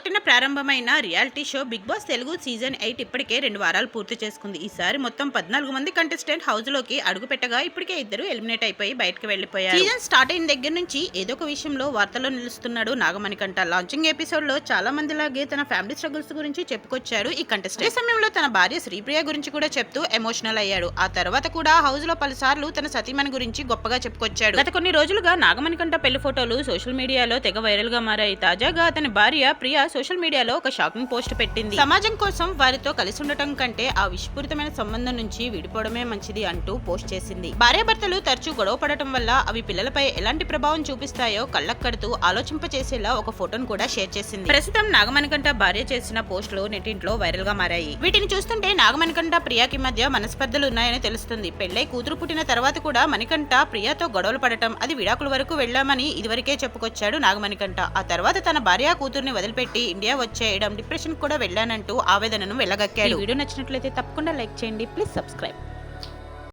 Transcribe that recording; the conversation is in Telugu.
ఒకటిన ప్రారంభమైన reality show Bigg Boss Telugu season eight ఇప్పటికే రెండు వారాలు పూర్తి చేసుకుంది. ఈసారి మొత్తం పద్నాలుగు మంది కంటెస్టెంట్ హౌస్లోకి అడుగు పెట్టగా ఇప్పటికే ఇద్దరు ఎలిమినేట్ అయిపోయి బయటకు వెళ్ళిపోయారు సీజన్ స్టార్ట్ అయిన దగ్గర నుంచి ఏదో ఒక విషయంలో వార్తల్లో నిలుస్తున్నాడు నాగమణికంట లాంచింగ్ ఎపిసోడ్లో చాలా మంది లాగే తన ఫ్యామిలీ స్ట్రగుల్స్ గురించి చెప్పుకొచ్చాడు ఈ కంటెస్టెంట్ ఈ సమయంలో తన భార్య శ్రీప్రియ గురించి కూడా చెప్తూ ఎమోషనల్ అయ్యాడు. ఆ తర్వాత కూడా హౌస్లో పలుసార్లు తన సతీమణి గురించి గొప్పగా చెప్పుకొచ్చాడు. గత కొన్ని రోజులుగా నాగమణికంట పెళ్ళి ఫోటోలు సోషల్ మీడియాలో తెగ వైరల్గా మారాయి. తాజాగా అతని భార్య ప్రియ సోషల్ మీడియాలో ఒక షాకింగ్ పోస్ట్ పెట్టింది. సమాజం కోసం వారితో కలిసి ఉండటం కంటే ఆ విషపూరితమైన సంబంధం నుంచి విడిపోవడమే మంచిది అంటూ పోస్ట్ చేసింది. భార్యాభర్తలు తరచూ గొడవ పడటం వల్ల అవి పిల్లలపై ఎలాంటి ప్రభావం చూపిస్తాయో కళ్ళక్కడుతూ ఆలోచింపచేసేలా ఒక ఫోటోను కూడా షేర్ చేసింది. ప్రస్తుతం నాగమణికంట భార్య చేసిన పోస్టులు నెట్టింట్లో వైరల్గా మారాయి. వీటిని చూస్తుంటే నాగమణికంట ప్రియాకి మధ్య మనస్పర్ధలు ఉన్నాయని తెలుస్తుంది. పెళ్ళై కూతురు పుట్టిన తర్వాత కూడా మణికంఠ ప్రియాతో గొడవలు పడటం అది విడాకుల వరకు వెళ్ళామని ఇదివరకే చెప్పుకొచ్చాడు నాగమణికంఠ. ఆ తర్వాత తన భార్య కూతుర్ని వదిలిపెట్టి ఇండియా వచ్చేయడం డిప్రెషన్ కూడా వెళ్ళానంటూ ఆవేదనను వెళ్ళగక్కాడు వీడియో నచ్చినట్లయితే తప్పకుండా లైక్ చేయండి. Please subscribe.